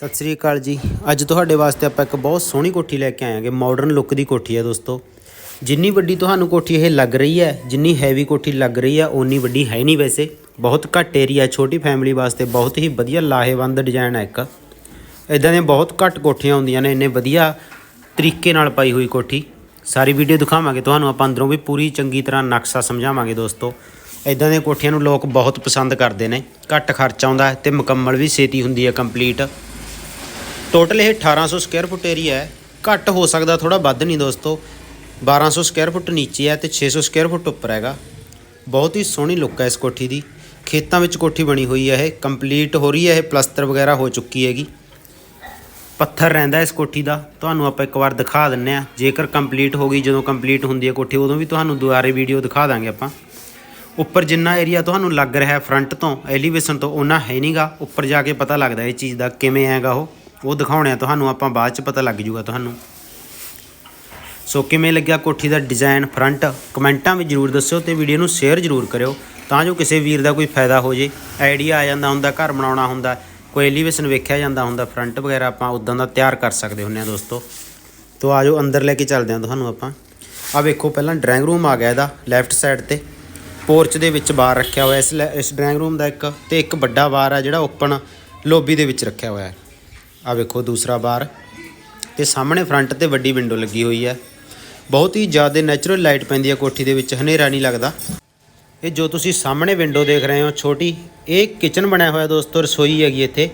ਸਤਿ ਸ੍ਰੀ ਅਕਾਲ ਜੀ। ਅੱਜ ਤੁਹਾਡੇ ਵਾਸਤੇ ਆਪਾਂ ਇੱਕ ਬਹੁਤ ਸੋਹਣੀ ਕੋਠੀ ਲੈ ਕੇ ਆਏਗੇ ਹਾਂਗੇ ਮਾਡਰਨ ਲੁੱਕ ਦੀ ਕੋਠੀ ਹੈ ਦੋਸਤੋ। ਜਿੰਨੀ ਵੱਡੀ ਤੁਹਾਨੂੰ ਕੋਠੀ ਇਹ ਲੱਗ ਰਹੀ ਹੈ, ਜਿੰਨੀ ਹੈਵੀ ਕੋਠੀ ਲੱਗ ਰਹੀ ਹੈ ਓਨੀ ਵੱਡੀ ਹੈ ਨਹੀਂ ਵੈਸੇ। ਬਹੁਤ ਘੱਟ ਏਰੀਆ ਛੋਟੀ ਫੈਮਿਲੀ ਵਾਸਤੇ ਬਹੁਤ ਹੀ ਵਧੀਆ ਲਾਹੇਵੰਦ ਡਿਜ਼ਾਈਨ ਹੈ ਇੱਕ। ਇਦਾਂ ਦੀਆਂ ਬਹੁਤ ਘੱਟ ਕੋਠੀਆਂ ਹੁੰਦੀਆਂ ਨੇ, ਇੰਨੇ ਵਧੀਆ ਤਰੀਕੇ ਨਾਲ ਪਾਈ ਹੋਈ ਕੋਠੀ। ਸਾਰੀ ਵੀਡੀਓ ਦਿਖਾਵਾਂਗੇ ਤੁਹਾਨੂੰ, ਆਪਾਂ ਅੰਦਰੋਂ ਵੀ ਪੂਰੀ ਚੰਗੀ ਤਰ੍ਹਾਂ ਨਕਸ਼ਾ ਸਮਝਾਵਾਂਗੇ ਦੋਸਤੋ। ਇਦਾਂ ਦੀਆਂ ਕੋਠੀਆਂ ਨੂੰ ਲੋਕ ਬਹੁਤ ਪਸੰਦ ਕਰਦੇ ਨੇ। ਘੱਟ ਖਰਚ ਆਉਂਦਾ ਹੈ ਤੇ ਮੁਕੰਮਲ ਵੀ ਛੇਤੀ ਹੁੰਦੀ ਹੈ ਕੰਪਲੀਟ ਟੋਟਲ ਇਹ 1800 ਸਕੁਅਰ ਫੁੱਟ ਏਰੀਆ ਹੈ। ਘੱਟ ਹੋ ਸਕਦਾ ਥੋੜਾ ਵੱਧ ਨਹੀਂ ਦੋਸਤੋ। 1200 ਸਕੁਅਰ ਫੁੱਟ ਨੀਚੇ ਹੈ ਤੇ 600 ਸਕੁਅਰ ਫੁੱਟ ਉੱਪਰ ਹੈਗਾ। ਬਹੁਤ ਹੀ ਸੋਹਣੀ ਲੁੱਕ ਹੈ ਇਸ ਕੋਠੀ ਦੀ। ਖੇਤਾਂ ਵਿੱਚ ਕੋਠੀ ਬਣੀ ਹੋਈ ਹੈ ਇਹ। ਕੰਪਲੀਟ ਹੋ ਰਹੀ ਹੈ ਇਹ ਪਲਸਤਰ ਵਗੈਰਾ ਹੋ ਚੁੱਕੀ ਹੈਗੀ। ਪੱਥਰ ਰਹਿੰਦਾ ਇਸ ਕੋਠੀ ਦਾ। ਤੁਹਾਨੂੰ ਆਪਾਂ ਇੱਕ ਵਾਰ ਦਿਖਾ ਦਿੰਨੇ ਆ ਜੇਕਰ ਕੰਪਲੀਟ ਹੋ ਗਈ, ਜਦੋਂ ਕੰਪਲੀਟ ਹੁੰਦੀ ਹੈ ਕੋਠੀ, ਉਦੋਂ ਵੀ ਤੁਹਾਨੂੰ ਦੁਬਾਰੇ ਵੀਡੀਓ ਦਿਖਾ ਦਾਂਗੇ ਆਪਾਂ। ਉੱਪਰ ਜਿੰਨਾ ਏਰੀਆ ਤੁਹਾਨੂੰ ਲੱਗ ਰਿਹਾ ਹੈ ਫਰੰਟ ਤੋਂ ਐਲੀਵੇਸ਼ਨ ਤੋਂ ਉਹਨਾਂ ਹੈ ਨਹੀਂਗਾ ਉੱਪਰ ਜਾ ਕੇ ਪਤਾ ਲੱਗਦਾ ਇਹ ਚੀਜ਼ ਦਾ ਕਿਵੇਂ ਹੈਗਾ ਉਹ। ਉਹ ਦਿਖਾਉਣੇ ਆ ਤੁਹਾਨੂੰ, ਆਪਾਂ ਬਾਅਦ ਚ ਪਤਾ ਲੱਗ ਜੂਗਾ ਤੁਹਾਨੂੰ। ਸੋ ਕਿਵੇਂ ਲੱਗਿਆ ਕੋਠੀ ਦਾ ਡਿਜ਼ਾਈਨ ਫਰੰਟ ਕਮੈਂਟਾਂ ਵਿੱਚ ਜਰੂਰ ਦੱਸਿਓ ਤੇ ਵੀਡੀਓ ਨੂੰ ਸ਼ੇਅਰ ਜਰੂਰ ਕਰਿਓ, ਤਾਂ ਜੋ ਕਿਸੇ ਵੀਰ ਦਾ ਕੋਈ ਫਾਇਦਾ ਹੋ ਜੇ। ਆਈਡੀਆ ਆ ਜਾਂਦਾ ਹੁੰਦਾ, ਘਰ ਬਣਾਉਣਾ ਹੁੰਦਾ, ਕੋਈ ਐਲੀਵੇਸ਼ਨ ਵੇਖਿਆ ਜਾਂਦਾ ਹੁੰਦਾ ਫਰੰਟ ਵਗੈਰਾ ਆਪਾਂ ਉਦਾਂ ਦਾ ਤਿਆਰ ਕਰ ਸਕਦੇ ਹੁੰਨੇ ਆ ਦੋਸਤੋ। ਤੋ ਆਜੋ, ਅੰਦਰ ਲੈ ਕੇ ਚੱਲਦੇ ਹਾਂ ਤੁਹਾਨੂੰ ਆਪਾਂ। ਆ ਵੇਖੋ, ਪਹਿਲਾਂ ਡਰਾਇੰਗ ਰੂਮ ਆ ਗਿਆ ਇਹਦਾ ਲੈਫਟ ਸਾਈਡ ਤੇ। ਪੋਰਚ ਦੇ ਵਿੱਚ ਬਾਰ ਰੱਖਿਆ ਹੋਇਆ, ਇਸ ਲੈ- ਇਸ ਡਰਾਇੰਗ ਰੂਮ ਦਾ ਇੱਕ, ਤੇ ਇੱਕ ਵੱਡਾ ਬਾਰ ਆ ਜਿਹੜਾ ਓਪਨ ਲੋਬੀ ਦੇ ਵਿੱਚ ਰੱਖਿਆ ਹੋਇਆ। ਹੈ ਆ ਵੇਖੋ ਦੂਸਰਾ ਬਾਰ। ਤੇ ਸਾਹਮਣੇ ਫਰੰਟ ਤੇ ਵੱਡੀ ਵਿੰਡੋ ਲੱਗੀ ਹੋਈ ਹੈ। ਬਹੁਤ ਹੀ ਜ਼ਿਆਦਾ ਨੈਚੁਰਲ ਲਾਈਟ ਪੈਂਦੀ ਹੈ ਕੋਠੀ ਦੇ ਵਿੱਚ, ਹਨੇਰਾ ਨਹੀਂ ਲੱਗਦਾ। ਇਹ ਜੋ ਤੁਸੀਂ ਸਾਹਮਣੇ ਵਿੰਡੋ ਦੇਖ ਰਹੇ ਹੋ, ਛੋਟੀ, ਇਹ ਕਿਚਨ ਬਣਿਆ ਹੋਇਆ ਦੋਸਤੋ, ਰਸੋਈ ਹੈਗੀ ਇੱਥੇ।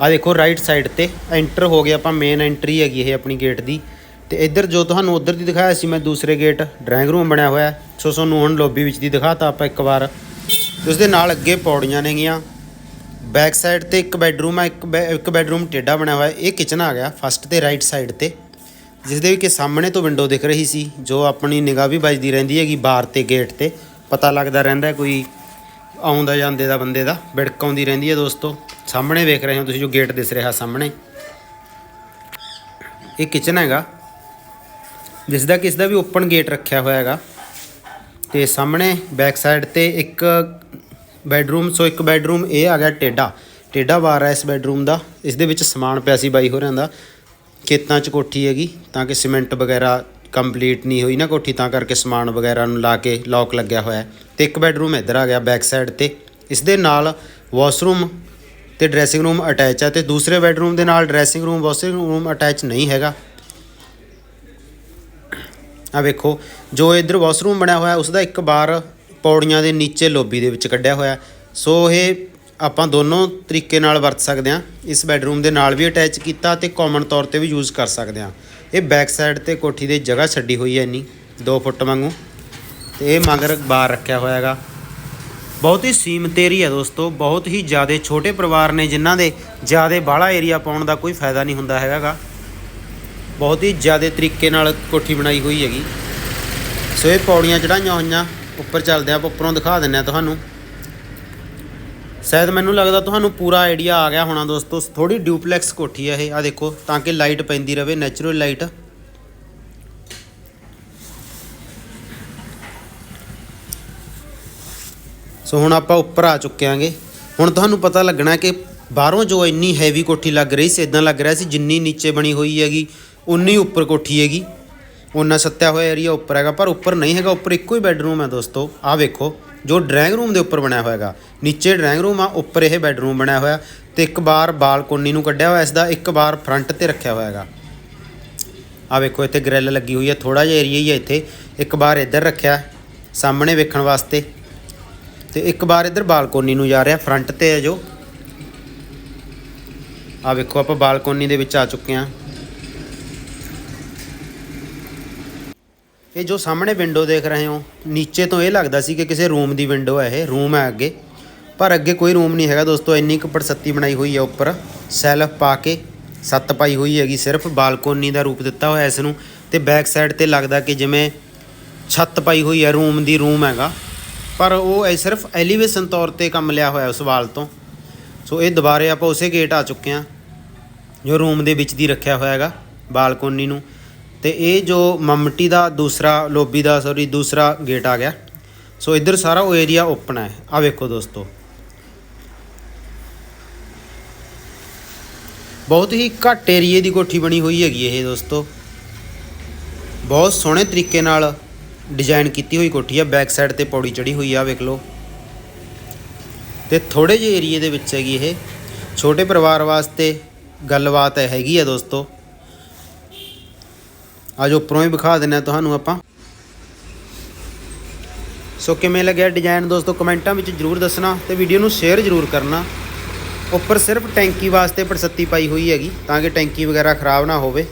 ਆ ਦੇਖੋ ਰਾਈਟ ਸਾਈਡ ਤੇ ਐਂਟਰ ਹੋ ਗਿਆ ਆਪਾਂ ਮੇਨ ਐਂਟਰੀ ਹੈਗੀ ਇਹ ਆਪਣੀ ਗੇਟ ਦੀ। ਤੇ ਇੱਧਰ ਜੋ ਤੁਹਾਨੂੰ ਉਧਰ ਦੀ ਦਿਖਾਇਆ ਸੀ ਮੈਂ, ਦੂਸਰੇ ਗੇਟ ਡਰਾਇੰਗ ਰੂਮ ਬਣਿਆ ਹੋਇਆ ਸੋ ਤੁਹਾਨੂੰ ਹੁਣ ਲੌਬੀ ਵਿੱਚ ਦੀ ਦਿਖਾਤਾ ਆਪਾਂ ਇੱਕ ਵਾਰ। ਤੇ ਉਸ ਦੇ ਨਾਲ ਅੱਗੇ ਪੌੜੀਆਂ ਨੇਗੀਆਂ। ਬੈਕ ਸਾਈਡ ਤੇ ਇੱਕ ਬੈਡਰੂਮ ਹੈ ਇੱਕ ਬੈ- ਇੱਕ ਬੈਡਰੂਮ ਟੇਢਾ ਬਣਿਆ ਹੋਇਆ, ਇਹ ਕਿਚਨ ਆ ਗਿਆ ਫਸਟ ਤੇ ਰਾਈਟ ਸਾਈਡ ਤੇ ਜਿਸ ਦੇ ਵਿੱਚ ਸਾਹਮਣੇ ਤੋਂ ਵਿੰਡੋ ਦਿਖ ਰਹੀ ਸੀ, ਜੋ ਆਪਣੀ ਨਿਗਾਹ ਵੀ ਵੱਜਦੀ ਰਹਿੰਦੀ ਹੈਗੀ ਬਾਹਰ ਤੇ ਗੇਟ ਤੇ, ਪਤਾ ਲੱਗਦਾ ਰਹਿੰਦਾ ਕੋਈ ਆਉਂਦਾ ਜਾਂਦੇ ਦਾ ਬੰਦੇ ਦਾ ਵਿੜਕ ਆਉਂਦੀ ਰਹਿੰਦੀ ਹੈ ਦੋਸਤੋ, ਸਾਹਮਣੇ ਵੇਖ ਰਹੇ ਹੋ ਤੁਸੀਂ ਜੋ ਗੇਟ ਦਿਸ ਰਿਹਾ ਸਾਹਮਣੇ। ਇਹ ਕਿਚਨ ਹੈਗਾ ਜਿਸ ਦਾ ਕਿਸ ਦਾ ਵੀ ਓਪਨ ਗੇਟ ਰੱਖਿਆ ਹੋਇਆ ਹੈਗਾ, ਤੇ ਸਾਹਮਣੇ ਬੈਕ ਸਾਈਡ ਤੇ ਇੱਕ ਬੈਡਰੂਮ, ਸੋ ਇੱਕ ਬੈਡਰੂਮ ਇਹ ਆ ਗਿਆ ਟੇਡਾ ਟੇਡਾ ਬਾਰ ਹੈ ਇਸ ਬੈਡਰੂਮ ਦਾ। ਇਸ ਦੇ ਵਿੱਚ ਸਮਾਨ ਪਿਆ ਸੀ ਬਾਈ ਹੋਰਾਂ ਦਾ। ਖੇਤਾਂ 'ਚ ਕੋਠੀ ਹੈਗੀ, ਤਾਂ ਕਿ ਸੀਮੈਂਟ ਵਗੈਰਾ ਕੰਪਲੀਟ ਨਹੀਂ ਹੋਈ ਨਾ ਕੋਠੀ, ਤਾਂ ਕਰਕੇ ਸਮਾਨ ਵਗੈਰਾ ਨੂੰ ਲਾ ਕੇ ਲੌਕ ਲੱਗਿਆ ਹੋਇਆ ਹੈ। ਤੇ ਇੱਕ ਬੈਡਰੂਮ ਇੱਧਰ ਆ ਗਿਆ ਬੈਕ ਸਾਈਡ ਤੇ। ਇਸ ਦੇ ਨਾਲ ਵਾਸ਼ਰੂਮ ਤੇ ਡਰੈਸਿੰਗ ਰੂਮ ਅਟੈਚ ਹੈ ਤੇ ਦੂਸਰੇ ਬੈਡਰੂਮ ਦੇ ਨਾਲ dressing room washing room attach ਨਹੀਂ ਹੈਗਾ। ਆ ਵੇਖੋ, ਜੋ ਇਧਰ ਵਾਸ਼ਰੂਮ ਬਣਿਆ ਹੋਇਆ ਉਸ ਦਾ ਇੱਕ ਬਾਰ ਪੌੜੀਆਂ ਦੇ ਨੀਚੇ ਲੋਬੀ ਦੇ ਵਿੱਚ ਕੱਢਿਆ ਹੋਇਆ। ਸੋ ਇਹ ਆਪਾਂ ਦੋਨੋਂ ਤਰੀਕੇ ਨਾਲ ਵਰਤ ਸਕਦੇ ਹਾਂ। ਇਸ ਬੈੱਡਰੂਮ ਦੇ ਨਾਲ ਵੀ ਅਟੈਚ ਕੀਤਾ ਤੇ ਕਾਮਨ ਤੌਰ ਤੇ ਵੀ ਯੂਜ਼ ਕਰ ਸਕਦੇ ਹਾਂ। ਇਹ ਬੈਕ ਸਾਈਡ ਤੇ ਕੋਠੀ ਦੇ ਜਗ੍ਹਾ ਛੱਡੀ ਹੋਈ ਹੈ ਇੰਨੀ 2 ਫੁੱਟ ਵਾਂਗੂ। ਤੇ ਇਹ ਮਗਰ ਬਾਰ ਰੱਖਿਆ ਹੋਇਆ ਹੈਗਾ। ਬਹੁਤ ਹੀ ਸੀਮਤ ਏਰੀਆ ਦੋਸਤੋ। ਬਹੁਤ ਹੀ ਜ਼ਿਆਦਾ ਛੋਟੇ ਪਰਿਵਾਰ ਨੇ ਜਿਨ੍ਹਾਂ ਦੇ ਜ਼ਿਆਦਾ ਬਾਹਲਾ ਏਰੀਆ ਪਾਉਣ ਦਾ ਕੋਈ ਫਾਇਦਾ ਨਹੀਂ ਹੁੰਦਾ ਹੈਗਾਗਾ। ਬਹੁਤ ਹੀ ਜ਼ਿਆਦਾ ਤਰੀਕੇ ਨਾਲ ਕੋਠੀ ਬਣਾਈ ਹੋਈ ਹੈਗੀ। ਸੋ ਇਹ ਪੌੜੀਆਂ ਚੜਾਈਆਂ ਹੋਈਆਂ। ਉੱਪਰ ਚੱਲਦੇ ਆਪਾਂ ਉੱਪਰੋਂ ਦਿਖਾ ਦਿੰਨੇ ਆ ਤੁਹਾਨੂੰ। ਸ਼ਾਇਦ ਮੈਨੂੰ ਲੱਗਦਾ ਤੁਹਾਨੂੰ ਪੂਰਾ ਆਈਡੀਆ ਆ ਗਿਆ ਹੋਣਾ ਦੋਸਤੋ ਥੋੜੀ ਡਿਊਪਲੈਕਸ ਕੋਠੀ ਹੈ ਇਹ ਆ ਦੇਖੋ, ਤਾਂ ਕਿ ਲਾਈਟ ਪੈਂਦੀ ਰਵੇ ਨੈਚੁਰਲ ਲਾਈਟ ਸੋ ਹੁਣ ਆਪਾਂ ਉੱਪਰ ਆ ਚੁੱਕੇ ਆਂਗੇ। ਹੁਣ ਤੁਹਾਨੂੰ ਪਤਾ ਲੱਗਣਾ ਕਿ ਬਾਹਰੋਂ ਜੋ ਇੰਨੀ ਹੈਵੀ ਕੋਠੀ ਲੱਗ ਰਹੀ ਸੀ ਇਦਾਂ ਲੱਗ ਰਿਹਾ ਸੀ ਜਿੰਨੀ ਨੀਚੇ ਬਣੀ ਹੋਈ ਹੈਗੀ, ਉਨੀ ਉੱਪਰ ਕੋਠੀ ਹੈਗੀ। ਉਹਨਾਂ ਸੱਤਿਆ ਹੋਇਆ ਏਰੀਆ ਉੱਪਰ ਹੈਗਾ, ਪਰ ਉੱਪਰ ਨਹੀਂ ਹੈਗਾ, ਉੱਪਰ ਇੱਕੋ ਹੀ ਬੈੱਡਰੂਮ ਹੈ ਦੋਸਤੋ। ਆਹ ਵੇਖੋ, ਜੋ ਡਰਾਇੰਗ ਰੂਮ ਦੇ ਉੱਪਰ ਬਣਿਆ ਹੋਇਆ ਹੈਗਾ। ਨੀਚੇ ਡਰਾਇੰਗ ਰੂਮ ਆ, ਉੱਪਰ ਇਹ ਬੈੱਡਰੂਮ ਬਣਿਆ ਹੋਇਆ ਤੇ ਇੱਕ ਬਾਰ ਬਾਲਕੋਨੀ ਨੂੰ ਕੱਢਿਆ ਹੋਇਆ ਇਸ ਦਾ ਇੱਕ ਬਾਰ ਫਰੰਟ ਤੇ ਰੱਖਿਆ ਹੋਇਆ ਹੈਗਾ। ਆ ਵੇਖੋ, ਇੱਥੇ ਗ੍ਰਿਲ ਲੱਗੀ ਹੋਈ ਹੈ ਥੋੜਾ ਜਿਹਾ ਏਰੀਆ ਹੀ ਹੈ ਇੱਥੇ। ਇੱਕ ਬਾਰ ਇੱਧਰ ਰੱਖਿਆ, ਸਾਹਮਣੇ ਵੇਖਣ ਵਾਸਤੇ। ਤੇ ਇੱਕ ਬਾਰ ਇੱਧਰ ਬਾਲਕੋਨੀ ਨੂੰ ਜਾ ਰਿਹਾ ਫਰੰਟ ਤੇ ਹੈ ਜੋ। ਆ ਵੇਖੋ, ਆਪਾਂ ਬਾਲਕੋਨੀ ਦੇ ਵਿੱਚ ਆ ਚੁੱਕੇ ਹਾਂ। ਇਹ ਜੋ ਸਾਹਮਣੇ ਵਿੰਡੋ ਦੇਖ ਰਹੇ ਹੋ, ਨੀਚੇ ਤੋਂ ਇਹ ਲੱਗਦਾ ਸੀ ਕਿ ਕਿਸੇ ਰੂਮ ਦੀ ਵਿੰਡੋ ਹੈ ਇਹ ਰੂਮ ਹੈ ਅੱਗੇ। ਪਰ ਅੱਗੇ ਕੋਈ ਰੂਮ ਨਹੀਂ ਹੈਗਾ ਦੋਸਤੋ, ਇੰਨੀ ਕੁ ਪੜਸੱਤੀ ਬਣਾਈ ਹੋਈ ਹੈ ਉੱਪਰ। ਸੈਲਫ ਪਾ ਕੇ ਸੱਤ ਪਾਈ ਹੋਈ ਹੈਗੀ ਸਿਰਫ, ਬਾਲਕੋਨੀ ਦਾ ਰੂਪ ਦਿੱਤਾ ਹੋਇਆ ਇਸ ਨੂੰ। ਤੇ ਬੈਕ ਸਾਈਡ ਤੇ ਲੱਗਦਾ ਕਿ ਜਿਵੇਂ ਛੱਤ ਪਾਈ ਹੋਈ ਹੈ ਰੂਮ ਦੀ ਰੂਮ ਹੈਗਾ। ਪਰ ਉਹ ਇਹ ਸਿਰਫ ਐਲੀਵੇਸ਼ਨ ਤੌਰ ਤੇ ਕੰਮ ਲਿਆ ਹੋਇਆ ਉਸ ਵਾਲ ਤੋਂ। ਸੋ ਇਹ ਦੁਬਾਰੇ ਆਪਾਂ ਉਸੇ ਗੇਟ ਆ ਚੁੱਕੇ ਹਾਂ, ਜੋ ਰੂਮ ਦੇ ਵਿੱਚ ਦੀ ਰੱਖਿਆ ਹੋਇਆ ਹੈਗਾ, ਬਾਲਕੋਨੀ ਨੂੰ। ਤੇ ਇਹ ਜੋ ਮਮਟੀ ਦਾ ਦੂਸਰਾ ਲੋਬੀ ਦਾ ਸੌਰੀ ਦੂਸਰਾ ਗੇਟ ਆ ਗਿਆ। ਸੋ ਇੱਧਰ ਸਾਰਾ ਉਹ ਏਰੀਆ ਓਪਨ ਹੈ ਆ ਵੇਖੋ ਦੋਸਤੋ। ਬਹੁਤ ਹੀ ਘੱਟ ਏਰੀਏ ਦੀ ਕੋਠੀ ਬਣੀ ਹੋਈ ਹੈਗੀ ਇਹ ਦੋਸਤੋ। ਬਹੁਤ ਸੋਹਣੇ ਤਰੀਕੇ ਨਾਲ ਡਿਜ਼ਾਈਨ ਕੀਤੀ ਹੋਈ ਕੋਠੀ ਆ। ਬੈਕ ਸਾਈਡ ਤੇ ਪੌੜੀ ਚੜੀ ਹੋਈ ਆ ਵੇਖ ਲਓ। ਤੇ ਥੋੜੇ ਜਿਹੇ ਏਰੀਏ ਦੇ ਵਿੱਚ ਹੈਗੀ ਇਹ। ਛੋਟੇ ਪਰਿਵਾਰ ਵਾਸਤੇ ਗੱਲਬਾਤ ਹੈਗੀ ਆ ਦੋਸਤੋ। ਅੱਜ ਉੱਪਰੋਂ ਹੀ ਵਿਖਾ ਦਿੰਨੇ ਆ ਤੁਹਾਨੂੰ ਆਪਾਂ। ਸੋ ਕਿਵੇਂ ਲੱਗਿਆ ਡਿਜ਼ਾਈਨ ਦੋਸਤੋ? ਕਮੈਂਟਾਂ ਵਿੱਚ ਜਰੂਰ ਦੱਸਣਾ ਤੇ ਵੀਡੀਓ ਨੂੰ ਸ਼ੇਅਰ ਜਰੂਰ ਕਰਨਾ। ਉੱਪਰ ਸਿਰਫ ਟੈਂਕੀ ਵਾਸਤੇ ਪਰਸੱਤੀ ਪਾਈ ਹੋਈ ਹੈਗੀ, ਤਾਂ ਕਿ ਟੈਂਕੀ ਵਗੈਰਾ ਖਰਾਬ ਨਾ ਹੋਵੇ।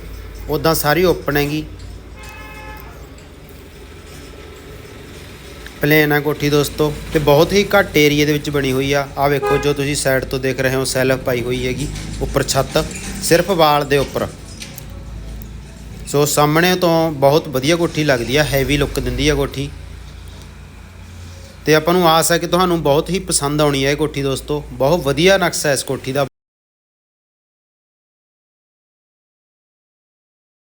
ਉਦਾਂ ਸਾਰੀ ਓਪਨ ਹੈਗੀ। ਪਲੇਨ ਆ ਕੋਠੀ ਦੋਸਤੋ, ਤੇ ਬਹੁਤ ਹੀ ਘੱਟ ਏਰੀਏ ਦੇ ਵਿੱਚ ਬਣੀ ਹੋਈ ਆ। ਆ ਵੇਖੋ ਜੋ ਤੁਸੀਂ ਸਾਈਡ ਤੋਂ ਦੇਖ ਰਹੇ ਹੋ ਸੈਲਫ ਪਾਈ ਹੋਈ ਹੈਗੀ, ਉੱਪਰ ਛੱਤ, ਸਿਰਫ ਵਾਲ ਦੇ ਉੱਪਰ। ਸੋ ਸਾਹਮਣੇ ਤੋਂ ਬਹੁਤ ਵਧੀਆ ਕੋਠੀ ਲੱਗਦੀ ਆ ਹੈਵੀ ਲੁੱਕ ਦਿੰਦੀ ਆ ਕੋਠੀ। ਤੇ ਆਪਾਂ ਨੂੰ ਆਸ ਹੈ ਕਿ ਤੁਹਾਨੂੰ ਬਹੁਤ ਹੀ ਪਸੰਦ ਆਉਣੀ ਹੈ ਇਹ ਕੋਠੀ ਦੋਸਤੋ। ਬਹੁਤ ਵਧੀਆ ਨਕਸ਼ਾ ਹੈ ਇਸ ਕੋਠੀ ਦਾ